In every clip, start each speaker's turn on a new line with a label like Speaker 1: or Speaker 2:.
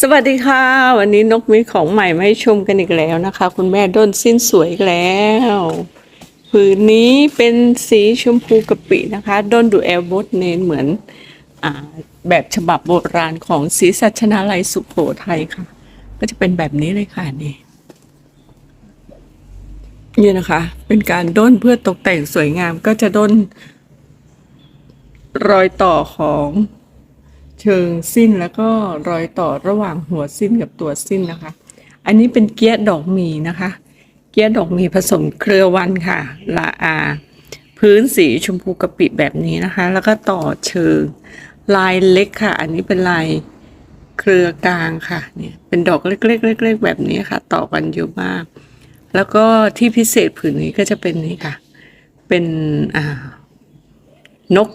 Speaker 1: สวัสดีค่ะ วันนี้นกมีของใหม่มาให้ชมกันอีกแล้วนะคะ คุณแม่ด้นสิ้นสวยอีกแล้วผืนนี้เป็นสีชมพูกะปินะคะ ด้นดูแอลบดเนนเหมือนอแบบฉบับโบราณของศรีสัชนาลัยสุโขทัยค่ะ ก็จะเป็นแบบนี้เลยค่ะนี่นี่นะคะ เป็นการด้นเพื่อตกแต่งสวยงามก็จะด้นรอยต่อของ เชิงสิ้นแล้วก็รอยต่อระหว่างหัวสิ้นกับตัวสิ้นนะคะ อันนี้เป็นเกี๊ยดอกหมีนะคะ เกี๊ยดอกหมีผสมเครือวันค่ะละอา พื้นสีชมพูกะปิแบบนี้นะคะ แล้วก็ต่อเชิงลายเล็กค่ะ อันนี้เป็นลายเครือกลางค่ะเนี่ยเป็นดอกเล็กๆเล็กๆแบบนี้ค่ะ ต่อกันเยอะมาก แล้วก็ที่พิเศษผืนนี้ก็จะเป็นนี้ค่ะ เป็นอ่านก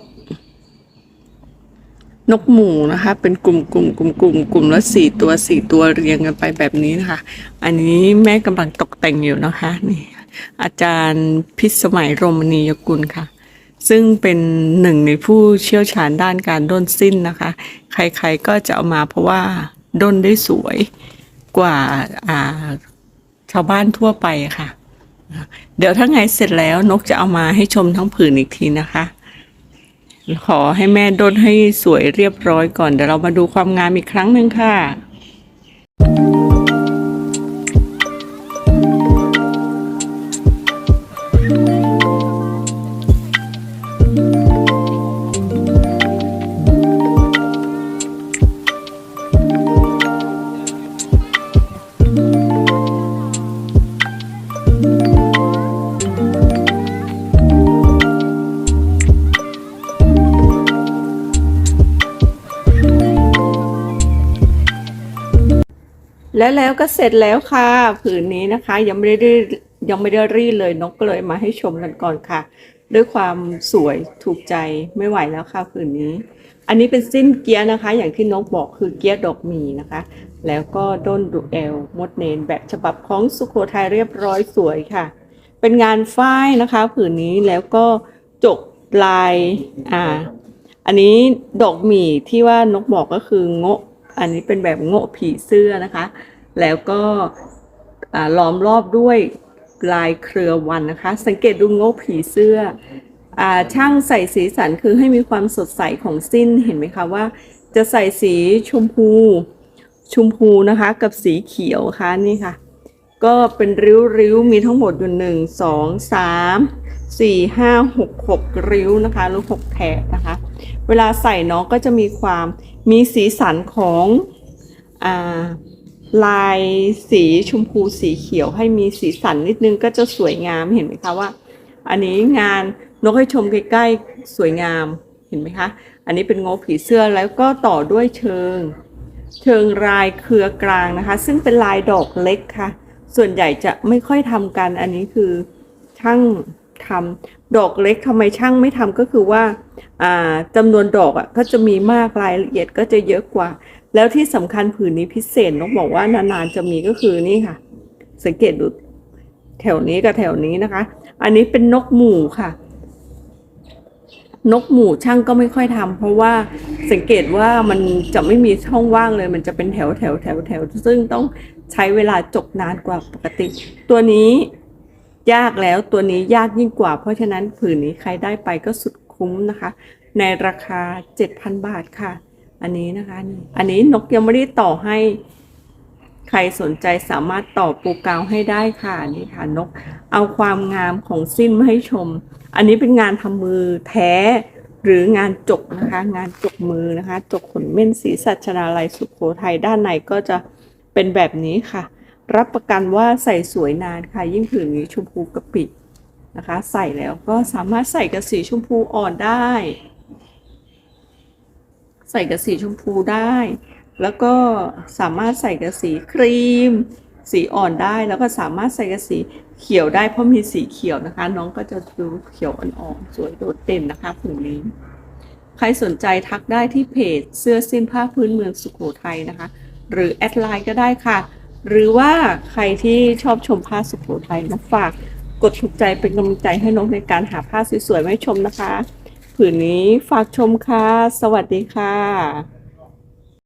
Speaker 1: นกหมูนะคะ เป็นกลุ่มกลุ่มกลุ่มกลุ่มกลุ่มละสี่ตัวสี่ตัวเรียงกันไปแบบนี้นะคะ อันนี้แม่กำลังตกแต่งอยู่นะคะนี่อาจารย์พิสมัยรมณียกุลค่ะ ซึ่งเป็นหนึ่งในผู้เชี่ยวชาญด้านการด้นสิ้นนะคะ ใครๆก็จะเอามาเพราะว่าด้นได้สวยกว่าอ่าชาวบ้านทั่วไปค่ะ เดี๋ยวถ้าไงเสร็จแล้วนกจะเอามาให้ชมทั้งผืนอีกทีนะคะ ขอให้แม่ด้นให้สวยเรียบร้อยก่อน เดี๋ยวเรามาดูความงามอีกครั้งหนึ่งค่ะ และแล้วก็เสร็จแล้วค่ะผืนนี้นะคะ ยังไม่ได้ยังไม่ได้รีดเลยนกก็เลยมาให้ชมกันก่อนค่ะ ด้วยความสวยถูกใจไม่ไหวแล้วค่ะผืนนี้ อันนี้เป็นสิ้นเกียร์นะคะ อย่างที่นกบอกคือเกียร์ดอกหมีนะคะ แล้วก็ด้นดุเอลมดเนนแบบฉบับของสุโขทัยเรียบร้อยสวยค่ะ เป็นงานฝ้ายนะคะ ผืนนี้แล้วก็จกลายอ่าอันนี้ดอกหมี่ที่ว่านกบอกก็คือโงะ อันนี้เป็นแบบโงะผีเสื้อนะคะ แล้วก็ล้อมรอบด้วยลายเครือวันนะคะ สังเกตดูโงะผีเสื้ออช่างใส่สีสันคือให้มีความสดใสของสิ้นเห็นไหมคะว่า จะใส่สีชมพูชมพูนะคะกับสีเขียวค่ะนี่ค่ะ ก็เป็นริ้วๆมีทั้งหมดอยู่หนึ่งสองสามสี่ห้าหกหกริ้วนะคะหรือหกแถบนะคะ เวลาใส่น้องก็จะมีความมีสีสันของอ่าลายสีชมพูสีเขียวให้มีสีสันนิดนึงก็จะสวยงามเห็นไหมคะว่า อันนี้งานนกให้ชมใกล้ๆสวยงามเห็นไหมคะ อันนี้เป็นโงผีเสื้อแล้วก็ต่อด้วยเชิง เชิงลายเครือกลางนะคะ ซึ่งเป็นลายดอกเล็กค่ะ ส่วนใหญ่จะไม่ค่อยทำกันอันนี้คือช่าง ทำดอกเล็กทำไมช่างไม่ทำก็คือว่าอ่าจำนวนดอกอะก็จะมีมากรายละเอียดก็จะเยอะกว่า แล้วที่สำคัญผืนนี้พิเศษนกบอกว่านานๆจะมีก็คือนี่ค่ะ สังเกตดูแถวนี้กับแถวนี้นะคะ อันนี้เป็นนกหมู่ค่ะ นกหมู่ช่างก็ไม่ค่อยทำเพราะว่าสังเกตว่ามันจะไม่มีช่องว่างเลย มันจะเป็นแถวแถวแถวแถวซึ่งต้องใช้เวลาจกนานกว่าปกติ ตัวนี้ ยากแล้วตัวนี้ยากยิ่งกว่า เพราะฉะนั้นผืนนี้ใครได้ไปก็สุดคุ้มนะคะ ในราคา 7,000 บาทค่ะ อันนี้นะคะนี่อันนี้นกยังไม่ได้ต่อให้ ใครสนใจสามารถต่อปูกาวให้ได้ค่ะนี่ค่ะนก เอาความงามของสิ้นมาให้ชม อันนี้เป็นงานทำมือแท้หรืองานจกนะคะ งานจกมือนะคะ จกขนเม่นสีสัชนาลัยสุโขทัยด้านในก็จะเป็นแบบนี้ค่ะ รับประกันว่าใส่สวยนานค่ะ ยิ่งผืนนี้ชมพูกะปินะคะ ใส่แล้วก็สามารถใส่กับสีชมพูอ่อนได้ ใส่กับสีชมพูได้ แล้วก็สามารถใส่กับสีครีม สีอ่อนได้แล้วก็สามารถใส่กับสีเขียวได้เพราะมีสีเขียวนะคะ น้องก็จะดูเขียวอ่อนๆสวยโดดเด่นนะคะผืนนี้ใครสนใจทักได้ที่เพจเสื้อสิ้นผ้าพื้นเมืองสุโขทัยนะคะ หรือแอดไลน์ก็ได้ค่ะ หรือว่าใครที่ชอบชมผ้าสุโขทัยนะฝากกดถูกใจเป็นกำลังใจให้น้องในการหาผ้าสวยๆมาให้ชมนะคะ ผืนนี้ฝากชมค่ะ สวัสดีค่ะ